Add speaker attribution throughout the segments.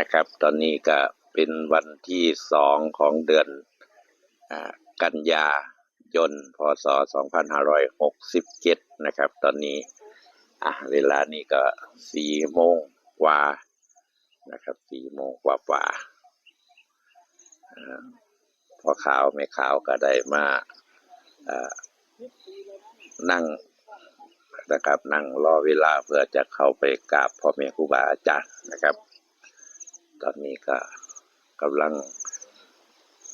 Speaker 1: นะครับ ตอนนี้ก็เป็นวันที่สองของเดือนอกันยายน พศ 2567 นะครับ ตอนนี้เวลานี้ก็สี่โมงกว่านะครับสี่โมงกว่ากว่าอพอขาวไม่ขาวก็ได้มานั่งนะครับนั่งรอเวลาเพื่อจะเข้าไปกราบพ่อแม่ครูบาอาจารย์นะครับ ตอนนี้ก็กำลัง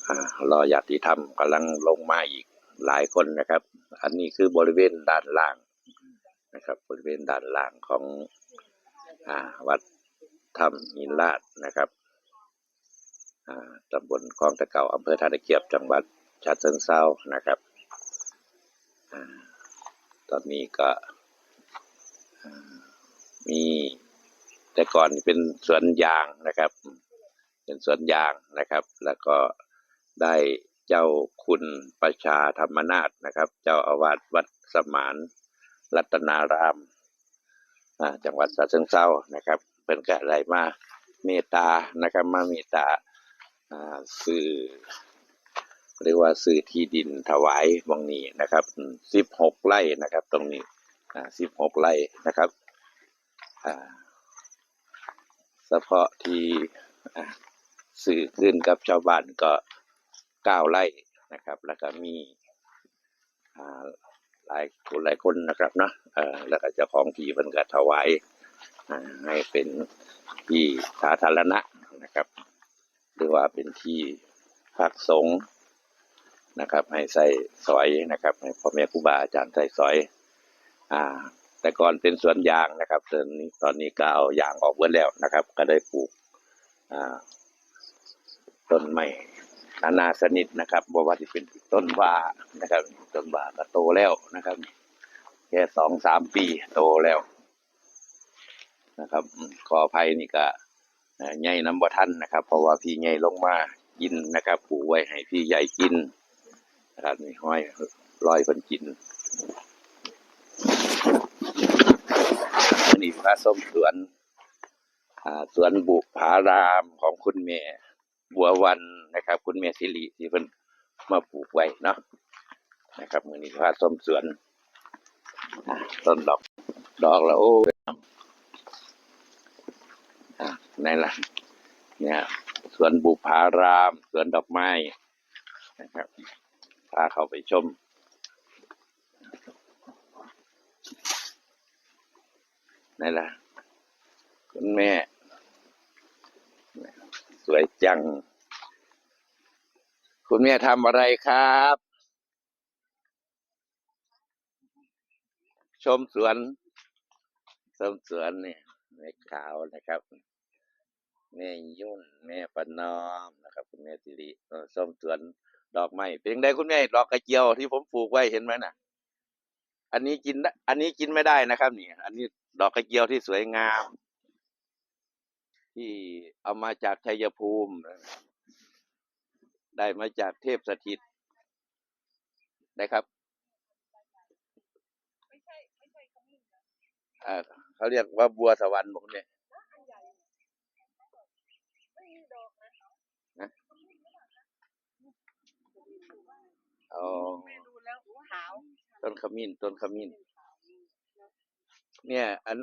Speaker 1: อรอญาติธรรมกำลังลงมาอีกหลายคนนะครับ อันนี้คือบริเวณด้านล่างนะครับ บริเวณด้านล่างของอวัดถ้ำหินลาดนะครับตำบลคลองตะเก่าอำเภอท่าตะเกียบจังหวัดฉะเชิงเทรานะครับอตอนนี้ก็มี แต่ก่อนเป็นสวนยางนะครับ เป็นสวนยางนะครับ แล้วก็ได้เจ้าคุณประชาธรรมนาถนะครับ เจ้าอาวาสวัดสมานรัตนารามจังหวัดฉะเชิงเทรานะครับ เป็นกะไรมาเมตตานะครับมาเมตตาอ่าสื่อเรียกว่าสื่อที่ดินถวายวังนี้นะครับสิบหกไร่นะครับ ตรงนี้อ่าสิบหกไร่นะครับอ่า ฉพาะที่สื่อขึ้นกับชาวบ้านก็เก้าไร่นะครับ แล้วก็มีหลายคนหลายคนนะครับเนาะแล้วก็เจ้าของที่เพิ่นก็ถวายให้เป็นที่สาธารณะนะครับ หรือว่าเป็นที่พักสงฆ์นะครับ ให้ใส่สอยนะครับ ให้พ่อแม่ครูบาอาจารย์ใส่สอย อ่า แต่ก่อนเป็นสวนยางนะครับตอนนี้ตอนนี้ก็เอายางออกหมดแล้วนะครับ ก็ได้ปลูกต้นไม้นานาชนิดนะครับบว่าที่เป็นต้นว่านะครับ ต้นว่าก็โตแล้วนะครับแค่สองสามปีโตแล้วนะครับขออภัยนี่ก็ใหญ่น้ำบ่ทันนะครับ เพราะว่าพี่ใหญ่ลงมากินนะครับปลูกไว้ให้พี่ใหญ่กินนะครับนี่ห้อยลอยเพิ่นกิน อั นี้พระส้มสวนสวนบุพารามของคุณแม่บัววันนะครับ คุณแม่สิริที่เพิ่นมาปลูกไว้เนาะนะครับมือนี้พระส้มสวนต้นดอกดอกล้วโอ้ในละเนี่ยสวนบุพารามสวนดอกไม้นะครับพาเขาไปชม นั่นแหละคุณแม่ สวยจัง คุณแม่ทำอะไรครับ ชมสวน ชมสวนเนี่ยแม่ขาวนะครับ แม่ยุ่น แม่ปนอมนะครับ คุณแม่สิริเอ่อส้มสวนดอกไม้เป็นไงคุณแม่ดอกกระเจียวที่ผมปลูกไว้เห็นไหมน่ะอันนี้กินได้อันนี้กินไม่ได้นะครับนี่ อันนี้ ดอกกระเจียวที่สวยงาม ที่เอามาจากชัยภูมิ ได้มาจากเทพสถิตนะครับเอ่อเขาเรียกว่าบัวสวรรค์บอกเนี่ยนะอ๋อ
Speaker 2: ดูแล้วหูหาว
Speaker 1: ต้นขมิ้นต้นขมิ้น เนี่ย อัน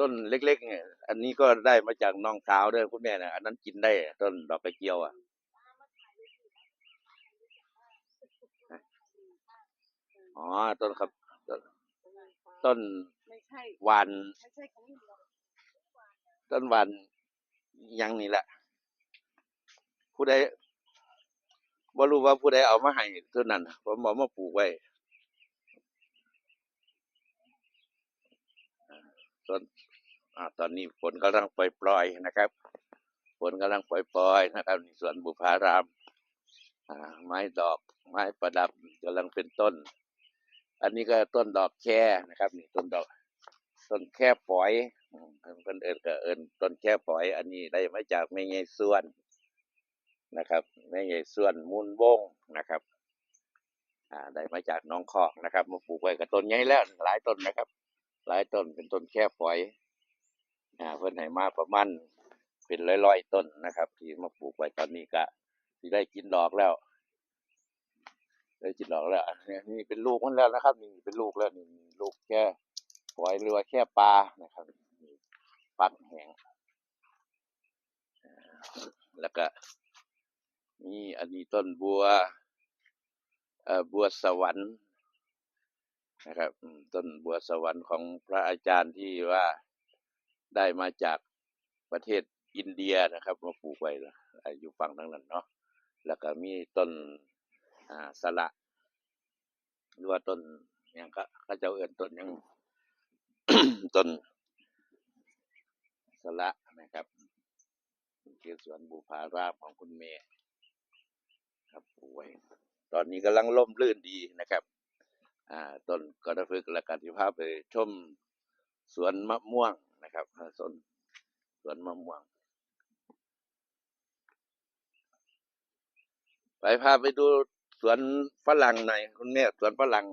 Speaker 1: ต้นเล็กๆเนี่ยอันนี้ก็ได้มาจากน้องสาวด้วยคุณแม่นะอันนั้นกินได้ ต้นดอกกระเจียวอะอ๋อต้นครับ ต้นต้นวานต้นวานยังนี่แหละ ผู้ใดบ่รู้ว่าผู้ใดเอามาให้เท่านั้นผมเอามาปลูกไว้ ส่วนอตอนนี้ฝนกำลังปล่อยๆนะครับฝนกำลังปล่อยๆนะครับสวนบุพารามไม้ดอกไม้ประดับกำลังเป็นต้น อันนี้ก็ต้นดอกแค่นะครับ นี่ต้นดอก ต้นแค่ฝอยอืมเพิ่นเอิ้นก็เอิ้นต้นแค่ฝอย อันนี้ได้มาจากแม่ใหญ่ส่วนนะครับแม่ใหญ่ส่วนมูลวงนะครับ อ่าได้มาจากน้องคอกนะครับมาปลูกไว้กับต้นใหญ่แล้วหลายต้นนะครับ หลายต้นเป็นต้นแค่ฝอยอ่าเพิ่นให้มาประมาณเป็นร้อยๆต้นนะครับ ที่มาปลูกไว้ตอนนี้ก็ที่ได้กินดอกแล้ว ได้กินดอกแล้วนนี้นี่เป็นลูกมันแล้วนะครับ นี่เป็นลูกแล้วนี่ลูกแค่หอยหรือว่าแค่ปลานะครับปักแหงแล้วก็นี่อันนี้ต้นบัวเอ่อบัวสวรรค์ นะครับต้นบัวสวรรค์ของพระอาจารย์ที่ว่าได้มาจากประเทศอินเดียนะครับมาปลูกไว้ละอยู่ฝั่งทางนั้นเนาะแล้วก็มีต้นสละหรือว่าต้นยังก็เขาเจ้าเอื่นต้นยังต้นสละนะครับคือสวนบุพารามของคุณเมย์ครับปลูกไว้ตอนนี้กำลังล่มลื่นดีนะครับ ต้นกระพึกและกันที่พาไปชมสวนมะม่วงนะครับสวนสวนมะม่วง ไปพาไปดูสวนฝรั่งหน่อยคุณแม่สวนฝรั่ง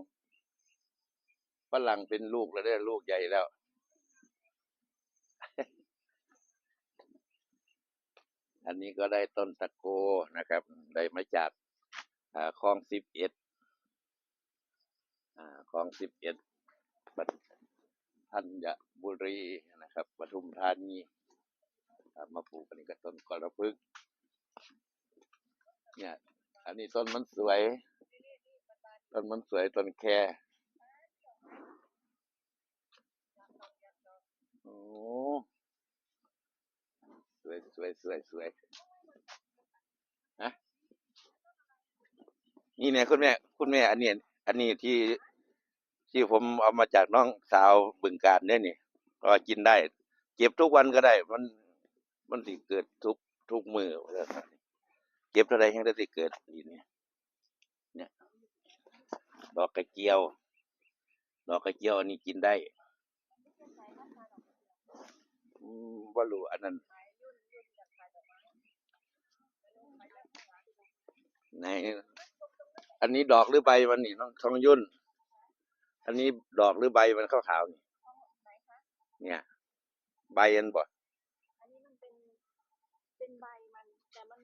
Speaker 1: ฝรั่งเป็นลูกแล้วได้ลูกใหญ่แล้วอันนี้ก็ได้ต้นตะโกนะครับ ได้มาจากคลองสิบเอ็ด อ่าคลองสิบเอ็ดปัธัญบุรีนะครับปทุมธานีมาปลูกอันนี้ก็ต้นกระพึกเนี่ย อันนี้ต้นมันสวย ต้นมันสวยต้นแคโอ้สวยสวยสวยสวยฮะนี่เนี่ยคุณแม่ คุณแม่อันนี้ อันนี้ที่ที่ผมเอามาจากน้องสาวบึงการเนี่ยนี่ก็กินได้ เก็บทุกวันก็ได้ มันมันสิเกิดทุกทุกมือเก็บเท่าไรแห้งได้สิเกิดอีกนี่เนี่ยดอกกระเจียว ดอกกระเจียวอันนี้กินได้ว่ารู้อันนั้นใน อันนี้ดอกหรือใบมันนี่น้องทองยุ่น อันนี้ดอกหรือใบมันขาวๆนี่เนี่ย ใบอันบ่
Speaker 2: อันนี้มันเป็นเป็นใบมันแต่มัน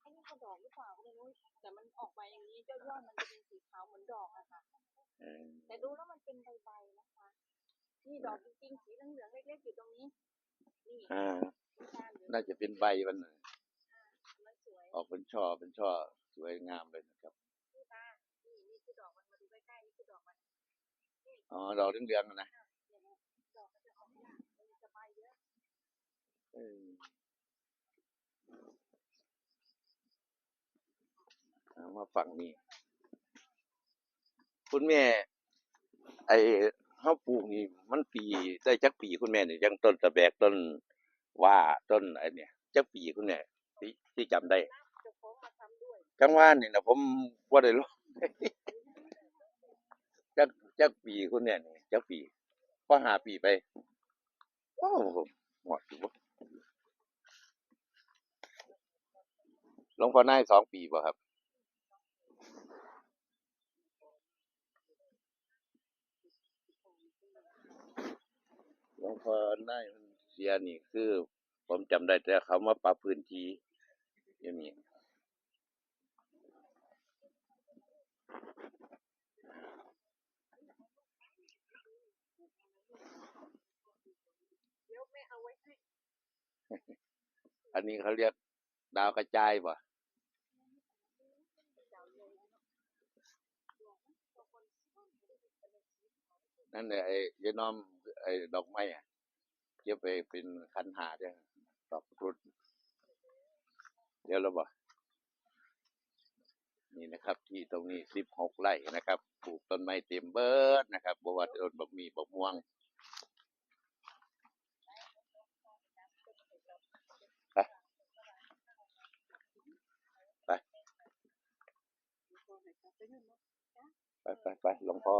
Speaker 2: ไอ้นี่เขาดอกหรือเปล่าก็ไม่รู้แต่มันออกใบอย่างนี้เจ้ายอดมันจะเป็นสีขาวเหมือนดอกอะค่ะ
Speaker 1: เออ
Speaker 2: แต่ดูแล้วมันเป็นใบใบๆนะคะนี่ดอกจริงๆสีเหลืองๆเล็กๆอยู่ตรงนี้นี่
Speaker 1: อ่า
Speaker 2: ที่บ้านเลย
Speaker 1: น่าจะเป็นใบมันน่ะ
Speaker 2: มันสวย
Speaker 1: ออกเป็นช่อเป็นช่อสวยงามเลยนะครับ
Speaker 2: นี่ตานี่นี่คื อดอกมันมาดูใกล้ๆนี่คือดอกมัน
Speaker 1: อ๋อดอกเหลืองๆอะนะ
Speaker 2: เนี่ยนะดอกมันจะออกมามันจะใบเยอะ
Speaker 1: เออเอามาฝั่งนี้ คุณแม่ ไอ้ข้าวปลูกนี่มันปีได้จักปีคุณแม่นี่ยังต้นตะแบกต้นว่าต้นไอ้เนี่ยจักปีคุณแม่ที่ที่จำได้
Speaker 2: เจะฟ้าของมาทำด้วย
Speaker 1: จังว่านี่นะผมว่าได้รู้ จักจักปีคุณเนี่ยนี่จักปีพอหาปีไปโอ้หมดอยู่บ่หลวงพ่อนายสองปีบ่ครับ หลวงพ่อนายมันเสียนี่คือ ผมจำได้แต่เขามาปรับพื้นที่อย่างนี้
Speaker 2: เดี๋ยวแม่เอาไว้ให้
Speaker 1: อันนี้เขาเรียกดาวกระจายป่ะนั่นแหละไอ้ยายน้อมไอ้ดอกไม้อะเก็บไปเป็นคันหาเนี่ยดอกรุดเดี๋ยวเราบอกนี่นะครับ ที่ตรงนี้สิบหกไร่นะครับปลูกต้นไม้เต็มเบิร์ดนะครับบว่าต้นบักมีบักม่วง ไปไปไปหลวงพ่อ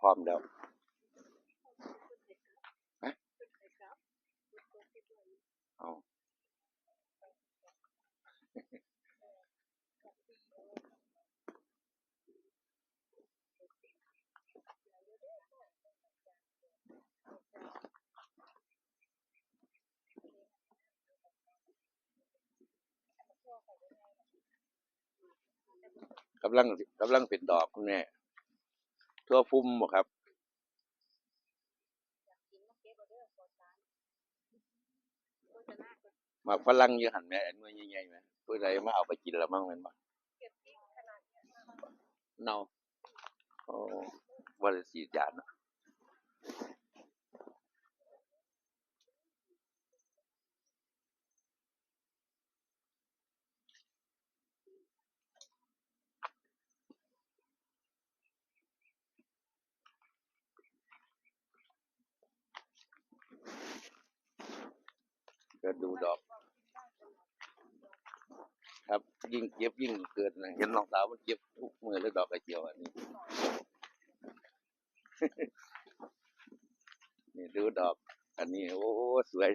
Speaker 1: พร้อมแล้ว เอา กำลังกำลังเป็นดอกคุณแม่ทั่วพุ่มบ่ครับ
Speaker 2: มาเก็บเอาเด้อปลอดสารโฆษณาก็
Speaker 1: หมากฝรั่งอยู่หันแม่อันเมื่อใหญ่ๆไหมผู้ใดมาเอาไปกินละมั่งแม่นบ่
Speaker 2: เนาดเนา
Speaker 1: โอ้บ่ได้ฉีดยาเนาะ ดูดอก ครับ ยิ่งเก็บยิ่งเกิดนะเห็นน้องสาวมันเก็บทุกมือเลยดอกกระเจียวอันนี้นี่ดูดอก อันนี้ โอ้สวย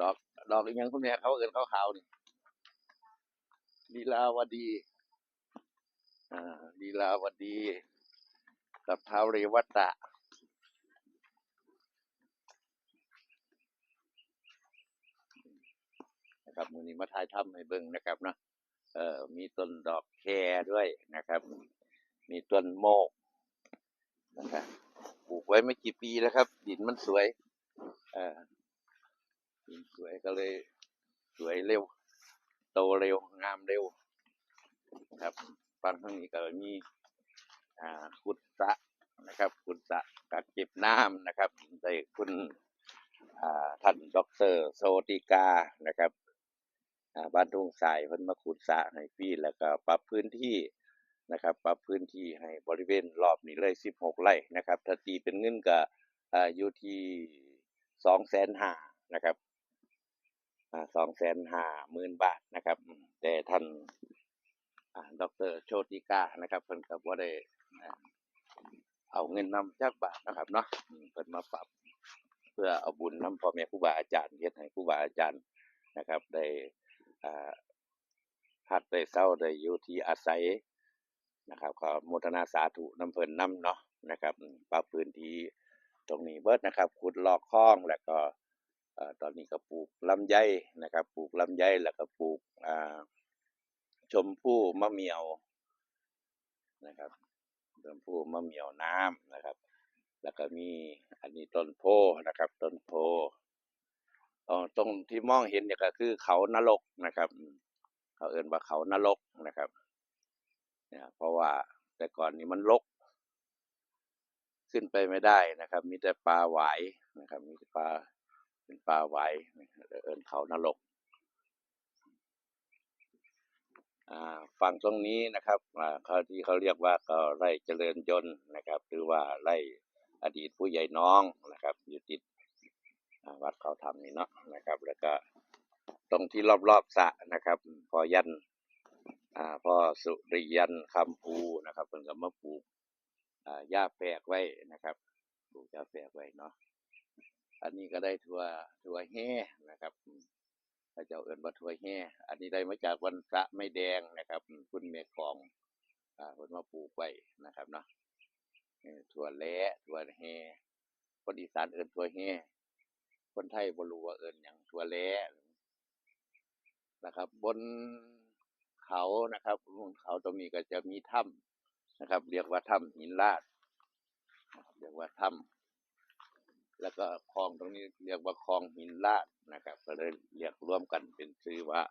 Speaker 1: ดอก ดอกอีหยังคุณแม่เขาเอินขาวๆนี่ลีลาวดี อ่าลีลาวดี กับเท้าวเรวัตตะ นะครับมือนี้มาถ่ายทำให้เบิ่งนะครับเนาะเอ่อมีต้นดอกแคด้วยนะครับ มีต้นโมกนะครับปลูกไว้ไม่กี่ปีแล้วครับ ดินมันสวยเอ่อดินสวยก็เลยสวยเร็ว โตเร็วงามเร็วครับฟังข้างนี้ก็มีอ่าขุดสะนะครับขุดสะกักเก็บน้ำนะครับได้คุณอ่าท่านดอกเตอรโซติกานะครับ บ้านทุ่งทรายเพิ่นมาขุดสระให้ฟรีแล้วก็ปรับพื้นที่นะครับปรับพื้นที่ให้บริเวณรอบนี้เลย 16 ไร่นะครับถ้าตีเป็นเงินก็อยู่ที่250,000นะครับสองแสนห่า250,000บาทนะครับ แต่ท่านอ่าดรโชติกานะครับเพิ่นก็บ่ได้เอาเงินนำจากบาทนะครับเนาะเพิ่นมาปรับ เพื่อเอาบุญนำพ่อแม่ครูบาอาจารย์เฮ็ดให้ครูบาอาจารย์นะครับ ได้ อ่าพัดได้เศร้าได้อยู่ที่อาศัยนะครับขอโมทนาสาธุน้ำเพิ่นน้ำเนาะนะครับปรับพื้นที่ตรงนี้เบิดนะครับขุดลอกคลองแล้วก็ตอนนี้ก็ปลูกลำไยนะครับ ปลูกลำไยแล้วก็ปลูกชมพู่มะเมี่ยวนะครับชมพู่มะเมี่ยวน้ำนะครับ แล้วก็มีอันนี้ต้นโพนะครับ ต้นโพ ตรงที่มองเห็นเนี่ยก็คือเขานรกนะครับอืมเขาเอ่นว่าเขานรกนะครับเนี่ยเพราะว่าแต่ก่อนนี้มันรกขึ้นไปไม่ได้นะครับ มีแต่ปลาหวายนะครับ มีแต่ปลาเป็นปลาหวายเอินเขานรกอ่าฝั่งตรงนี้นะครับอ่าเขาที่เขาเรียกว่าก็ไร่เจริญยนต์นะครับ หรือว่าไร่อดีตผู้ใหญ่น้องนะครับ อยู่ติด วัดเขาทำนี่เนาะนะครับ แล้วก็ตรงที่รอบๆสะนะครับ พอยันอ่าพอสุริยันคำภูนะครับเพิ่นก็มาปลูกอ่าหญ้าแฝกไว้นะครับปลูกหญ้าแฝกไว้เนาะอันนี้ก็ได้ถั่วถั่วแห่นะครับพระเจ้าเอิ้นว่าถั่วแห่อันนี้ได้มาจากวันพระไม่แดงนะครับ คุณเมฆของอ่าเพิ่นมาปลูกไว้นะครับเนาะเออถั่วแล้ถั่วแห่คนอีสานเอิ้นถั่วแห่ คนไทยบรู้ว่าเอิ้นหยังถั่วแล้นะครับ บนเขานะครับบนเขาตรงนี้ก็จะมีถ้ำนะครับ เรียกว่าถ้ำหินลาดเรียกว่าถ้ำแล้วก็คลองตรงนี้เรียกว่าคลองหินลาดนะครับ ก็เลยเรียกรวมกันเป็นชื่อว่า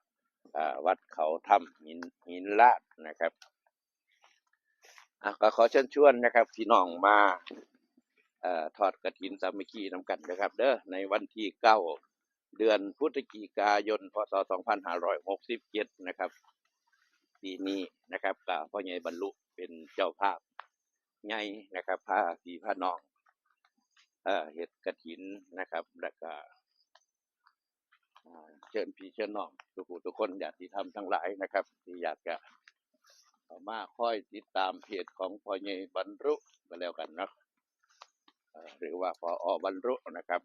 Speaker 1: วัดเขาถ้ำหินหินลาดนะครับก็ขอเชิญชวนนะครับพี่น้องมา ทอดกระถินสามัคคีนำกันนะครับเด้อในวันที่เก้าเดือนพฤศจิกายนพศ2567นะครับปีนี้นะครับกับพ่อใหญ่บรรลุเป็นเจ้าภาพใหญ่นะครับพาพี่พาน้องเอ่อเฮ็ดกระถินนะครับแล้วก็เชิญพี่เชิญน้องทุกผู้ทุกคนอยากที่ทำทั้งหลายนะครับ ที่อยากจะมาคอยติดตามเพจของพ่อใหญ่บรรลุก็แล้วกันนะ หรือว่าพออบรรลุนะครับ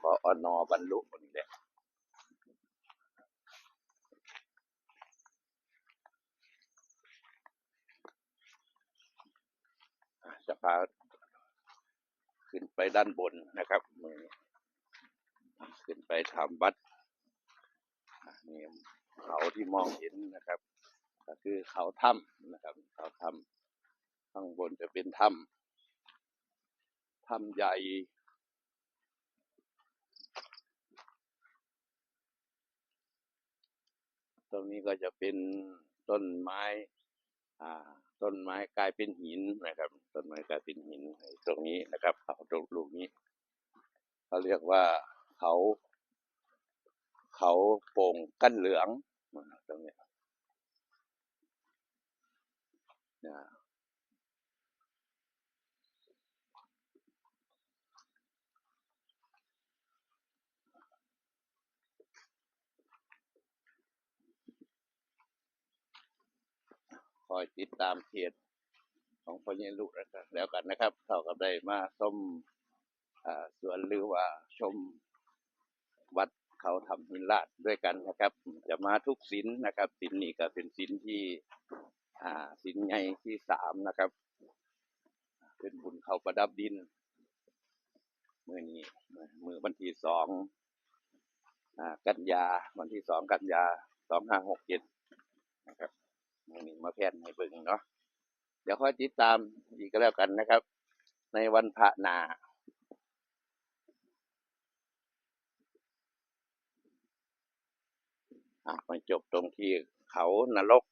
Speaker 1: พออนบรรลุนี่แหละจะพาขึ้นไปด้านบนนะครับมือขึ้นไปทำวัดอะนี่เขาที่มองเห็นนะครับ ก็คือเขาถ้ำนะครับ เขาถ้ำข้างบนจะเป็นถ้ำ ถ้ำใหญ่ ตรงนี้ก็จะเป็นต้นไม้ อ่า ต้นไม้กลายเป็นหินนะครับ ต้นไม้กลายเป็นหินตรงนี้นะครับเขาตรงลูกนี้เขาเรียกว่าเขา เขาโป่งกั้นเหลืองตรงนี้นะค อยติดตามเพจของพ่อใหญ่ลูกแล้วกันแล้วกันนะครับเท่ากับได้มาส้มสวนหรือว่าชมวัดเขาทำหินลาดด้วยกันนะครับ จะมาทุกศิลนะครับศิลนี้ก็เป็นศิลที่ศิลใหญ่ที่สามนะครับ เป็นบุญเขาประดับดินมื่อนี้มือวันที่สองอกันยาวันที่สองกันยาสองห้าหกเจ็ดนะครับ มือนี้มาแพนให้เบิ่งเนาะเดี๋ยวค่อยติดตามอีกก็แล้วกันนะครับ ในวันพระนาอะมาจบตรงที่เขานรก